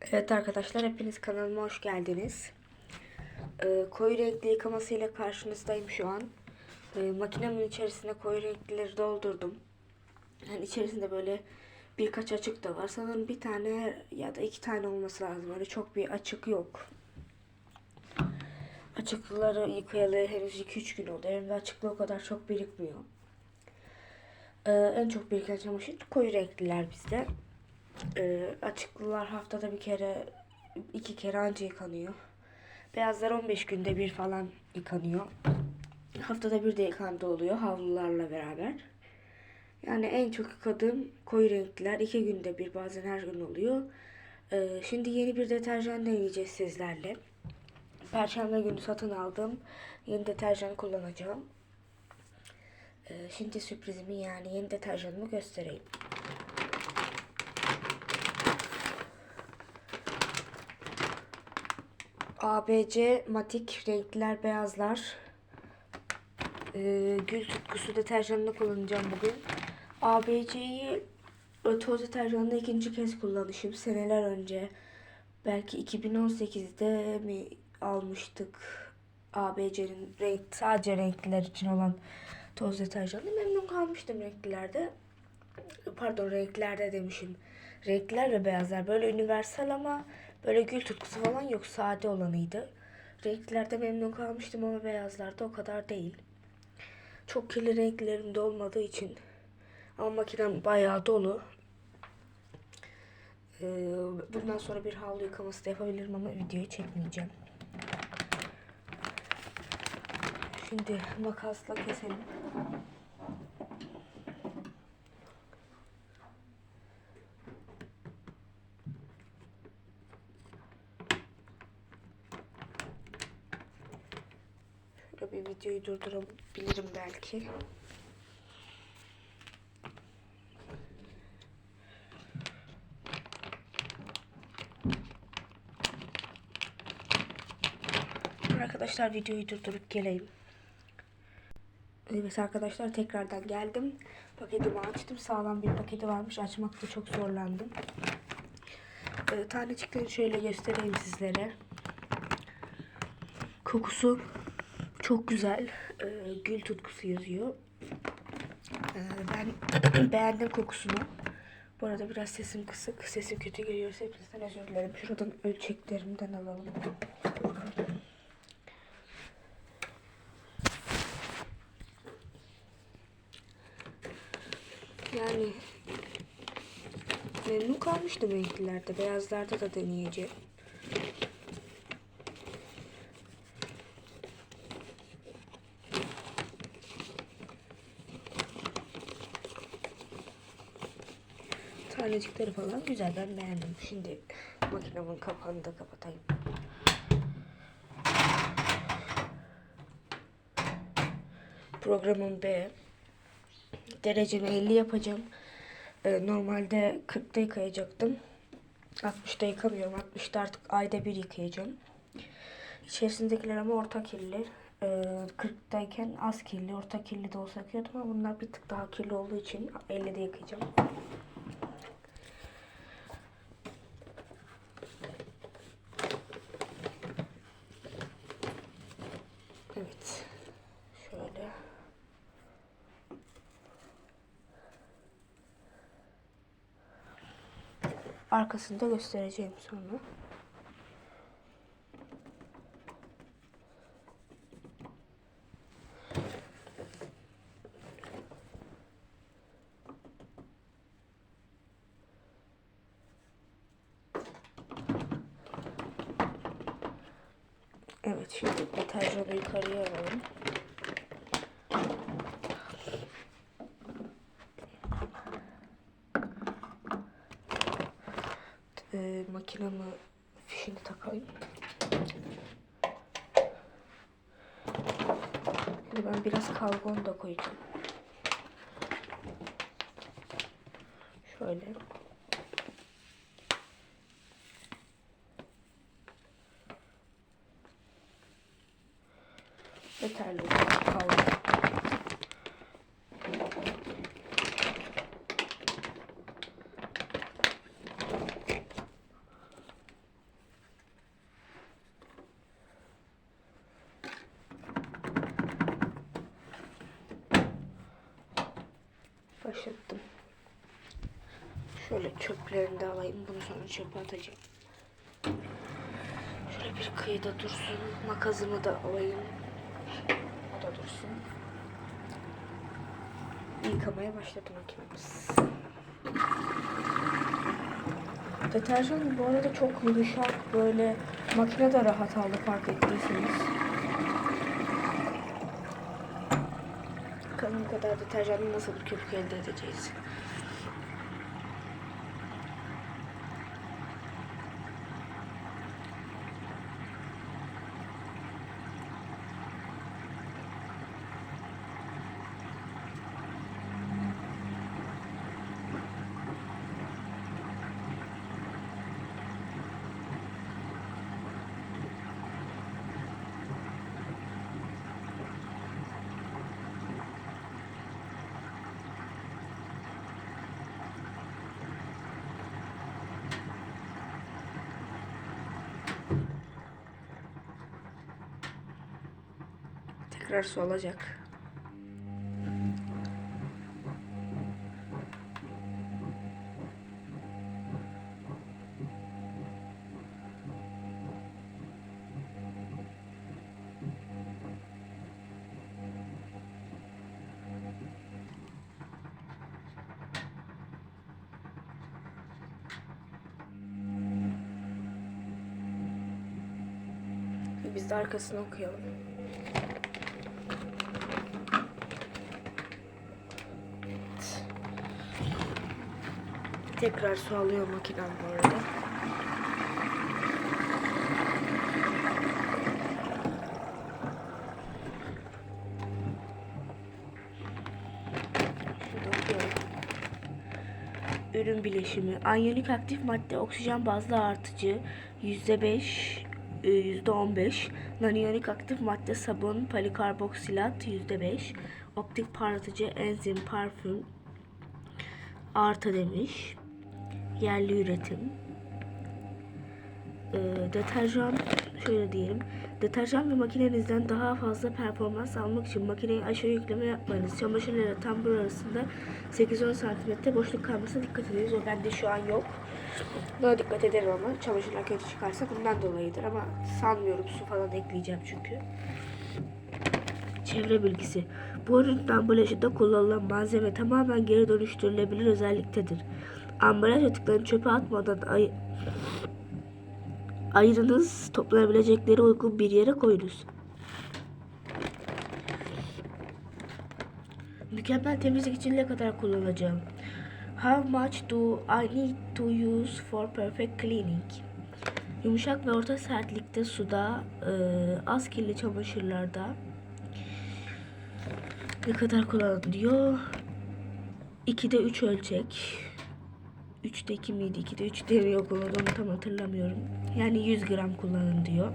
Evet arkadaşlar hepiniz kanalıma hoş geldiniz. Ee, koyu renkli yıkamasıyla karşınızdayım şu an. Ee, makinemin içerisine koyu renklileri doldurdum. Yani içerisinde böyle birkaç açık da var. Sanırım bir tane ya da iki tane olması lazım. Öyle çok bir açık yok. Açıkları yıkayalı henüz 2-3 gün oldu. Elimde açıklığı o kadar çok birikmiyor. Ee, en çok biriken çamaşır koyu renkliler bizde. Ee, açıklılar haftada bir kere, iki kere anca yıkanıyor. Beyazlar 15 günde bir falan yıkanıyor. Haftada bir de yıkandı oluyor havlularla beraber. Yani en çok yıkadığım koyu renkliler iki günde bir bazen her gün oluyor. Ee, şimdi yeni bir deterjan deneyeceğiz sizlerle. Perşembe günü satın aldım. Yeni deterjan kullanacağım. Ee, şimdi sürprizimi yani yeni deterjanımı göstereyim. ABC matik renkler beyazlar. Ee, gül tutkusu deterjanını kullanacağım bugün. ABC'yi toz deterjanında ikinci kez kullanışım. Seneler önce belki 2018'de mi almıştık ABC'nin renk, sadece renkliler için olan toz deterjanı. Memnun kalmıştım renklilerde. Pardon renklerde demişim. Renkler ve beyazlar böyle universal ama böyle gül tutkusu falan yok. Sade olanıydı. Renklerde memnun kalmıştım ama beyazlarda o kadar değil. Çok kirli renklerim de olmadığı için. Ama makinem bayağı dolu. Ee, bundan sonra bir havlu yıkaması da yapabilirim ama videoyu çekmeyeceğim. Şimdi makasla keselim. Şöyle bir videoyu durdurabilirim belki. Arkadaşlar videoyu durdurup geleyim. Evet arkadaşlar tekrardan geldim. Paketimi açtım. Sağlam bir paketi varmış. Açmakta çok zorlandım. Ee, tanecikleri şöyle göstereyim sizlere. Kokusu çok güzel. Ee, gül tutkusu yazıyor. Ee, ben beğendim kokusunu. Bu arada biraz sesim kısık. Sesim kötü geliyorsa hepinizden özür dilerim. Şuradan ölçeklerimden alalım. Yani memnun kalmıştım renklilerde. Beyazlarda da deneyeceğim. Tanecikleri falan güzel. Ben beğendim. Şimdi makinemin kapağını da kapatayım. Programım B. Derecemi 50 yapacağım. Ee, normalde 40'da yıkayacaktım. 60'da yıkamıyorum. 60'da artık ayda bir yıkayacağım. İçerisindekiler ama orta kirli. Ee, 40'dayken az kirli, orta kirli de olsa yıkıyordum ama bunlar bir tık daha kirli olduğu için 50'de yıkayacağım. Evet. Şöyle. Arkasını da göstereceğim sonra. Evet şimdi deterjanı yukarıya alalım. e, makinamı fişini takayım. Şimdi ben biraz kalgon da koyacağım. Şöyle. Yeterli kalgon. Şöyle çöplerini de alayım. Bunu sonra çöpe atacağım. Şöyle bir kıyıda dursun. Makasımı da alayım. O da dursun. Yıkamaya başladı makinemiz. Deterjan bu arada çok yumuşak. Böyle makine de rahat aldı fark ettiyseniz. Bakalım kadar deterjanla nasıl bir köpük elde edeceğiz. Tekrar su alacak. Biz de arkasını okuyalım. Tekrar su alıyor makinem bu arada. Ürün bileşimi. Anyonik aktif madde oksijen bazlı artıcı %5 e, %15 naniyonik aktif madde sabun polikarboksilat %5 optik parlatıcı enzim parfüm artı demiş. Yerli üretim. Ee, deterjan şöyle diyelim. Deterjan ve makinenizden daha fazla performans almak için makineye aşırı yükleme yapmanız. Çamaşırlarla tambur arasında 8-10 cm boşluk kalmasına dikkat ediniz. O bende şu an yok. Buna dikkat ederim ama çamaşırlar kötü çıkarsa bundan dolayıdır ama sanmıyorum su falan ekleyeceğim çünkü. Çevre bilgisi. Bu ürünün ambalajında kullanılan malzeme tamamen geri dönüştürülebilir özelliktedir. Ambalaj atıklarını çöpe atmadan ay ayırınız, toplanabilecekleri uygun bir yere koyunuz. Mükemmel temizlik için ne kadar kullanacağım? How much do I need to use for perfect cleaning? Yumuşak ve orta sertlikte suda, e, az kirli çamaşırlarda, ne kadar kullanın diyor. 2'de 3 ölçek. 3'te 2 miydi? 2'de 3 demiyor kullanın onu tam hatırlamıyorum. Yani 100 gram kullanın diyor.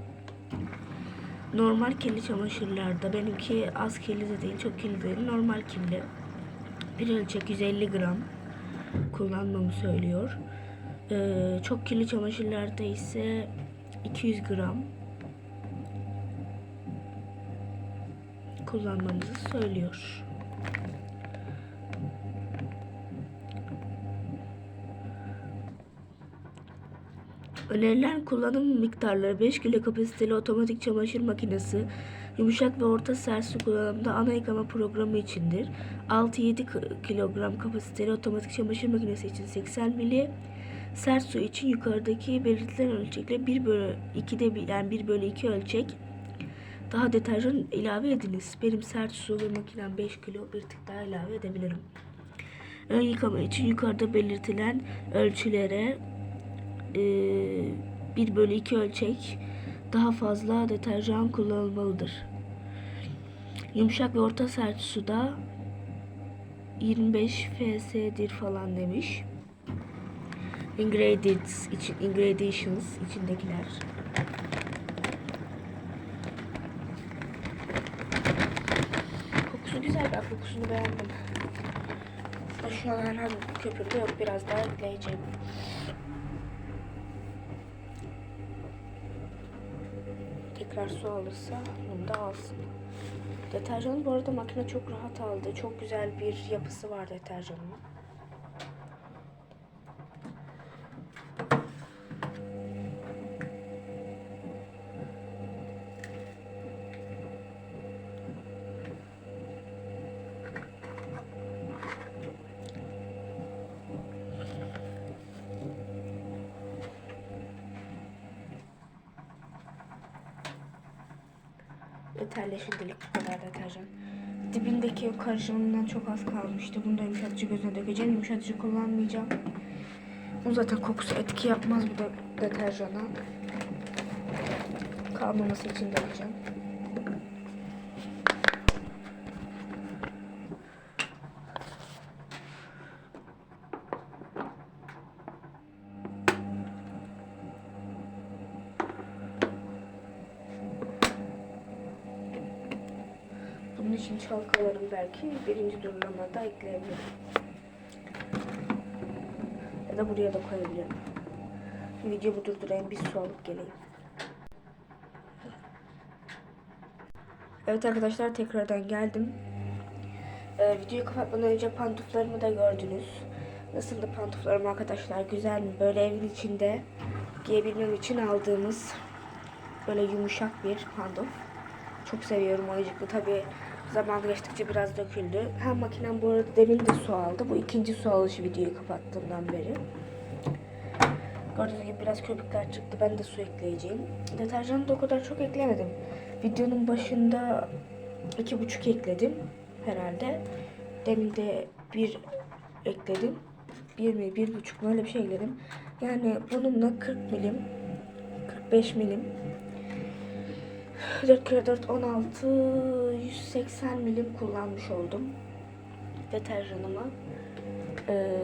Normal kirli çamaşırlarda benimki az kirli de değil çok kirli değil normal kirli. Bir ölçek 150 gram kullanmamı söylüyor. Ee, çok kirli çamaşırlarda ise 200 gram kullanmamızı söylüyor. Önerilen kullanım miktarları 5 kilo kapasiteli otomatik çamaşır makinesi, yumuşak ve orta sert su kullanımda ana yıkama programı içindir. 6-7 kilogram kapasiteli otomatik çamaşır makinesi için 80 mili, sert su için yukarıdaki belirtilen ölçekle 1 bölü 2'de bir, yani 1 bölü 2 ölçek daha deterjan ilave ediniz. Benim sert su ve makinem 5 kilo bir tık daha ilave edebilirim. Ön yıkama için yukarıda belirtilen ölçülere 1 bölü 2 ölçek daha fazla deterjan kullanılmalıdır. Yumuşak ve orta sert suda 25 FS'dir falan demiş. Ingredients için ingredients içindekiler. Kokusu güzel ben kokusunu beğendim. Şu an herhangi bir yok biraz daha ekleyeceğim. Tekrar su alırsa bunu da alsın. Deterjanı bu arada makine çok rahat aldı. Çok güzel bir yapısı var deterjanın. Şimdilik bu kadar deterjan. Dibindeki o karışımından çok az kalmıştı. Bunu da yumuşatıcı gözüne dökeceğim. Yumuşatıcı kullanmayacağım. Bu zaten kokusu etki yapmaz bu deterjana. Kalmaması için dökeceğim. Bunun için çalkalarım belki birinci durulamada ekleyebilirim. Ya da buraya da koyabilirim. Videoyu durdurayım bir su alıp geleyim. Evet arkadaşlar tekrardan geldim. Ee, videoyu kapatmadan önce pantuflarımı da gördünüz. Nasıldı pantuflarım arkadaşlar? Güzel mi? Böyle evin içinde giyebilmem için aldığımız böyle yumuşak bir pantuf. Çok seviyorum oyuncaklı. Tabi zaman geçtikçe biraz döküldü. Hem makinem bu arada demin de su aldı. Bu ikinci su alışı videoyu kapattığımdan beri. Gördüğünüz gibi biraz köpükler çıktı. Ben de su ekleyeceğim. Deterjanı da o kadar çok eklemedim. Videonun başında iki buçuk ekledim herhalde. Demin de bir ekledim. Bir mi bir buçuk mu öyle bir şey ekledim. Yani bununla 40 milim 45 milim 4 kere 4 16 180 milim kullanmış oldum deterjanıma. Ee,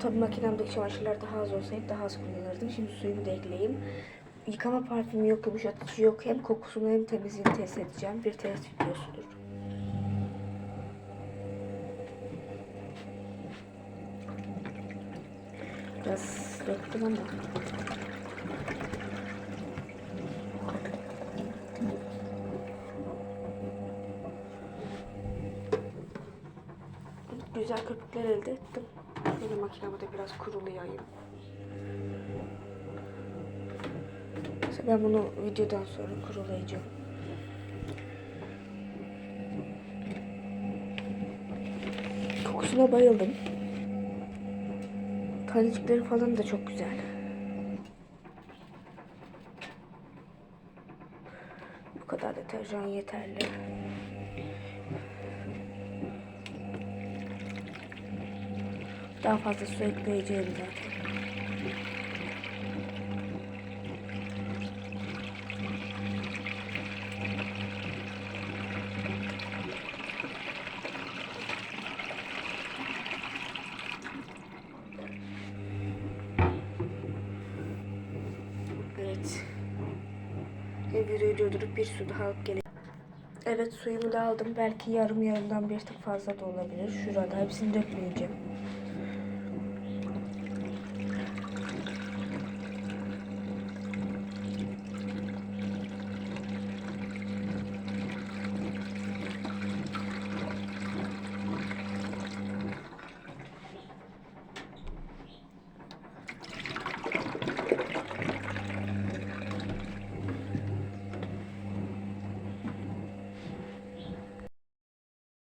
tabii makinemdeki çamaşırlar daha az olsaydı daha az kullanırdım. Şimdi suyumu da ekleyeyim. Yıkama parfümü yok, yumuşatıcı yok. Hem kokusunu hem temizliğini test edeceğim. Bir test videosudur. Biraz döktüm ama. Güzel köpükler elde ettim. Şöyle makinemi de biraz kurulayayım. Mesela ben bunu videodan sonra kurulayacağım. Kokusuna bayıldım. Tanecikleri falan da çok güzel. Bu kadar deterjan yeterli. Daha fazla su ekleyeceğim zaten. Evet. Videoyu durdurup bir su daha alıp geleyim. Evet suyumu da aldım. Belki yarım yarımdan bir tık fazla da olabilir. Şurada hepsini dökmeyeceğim.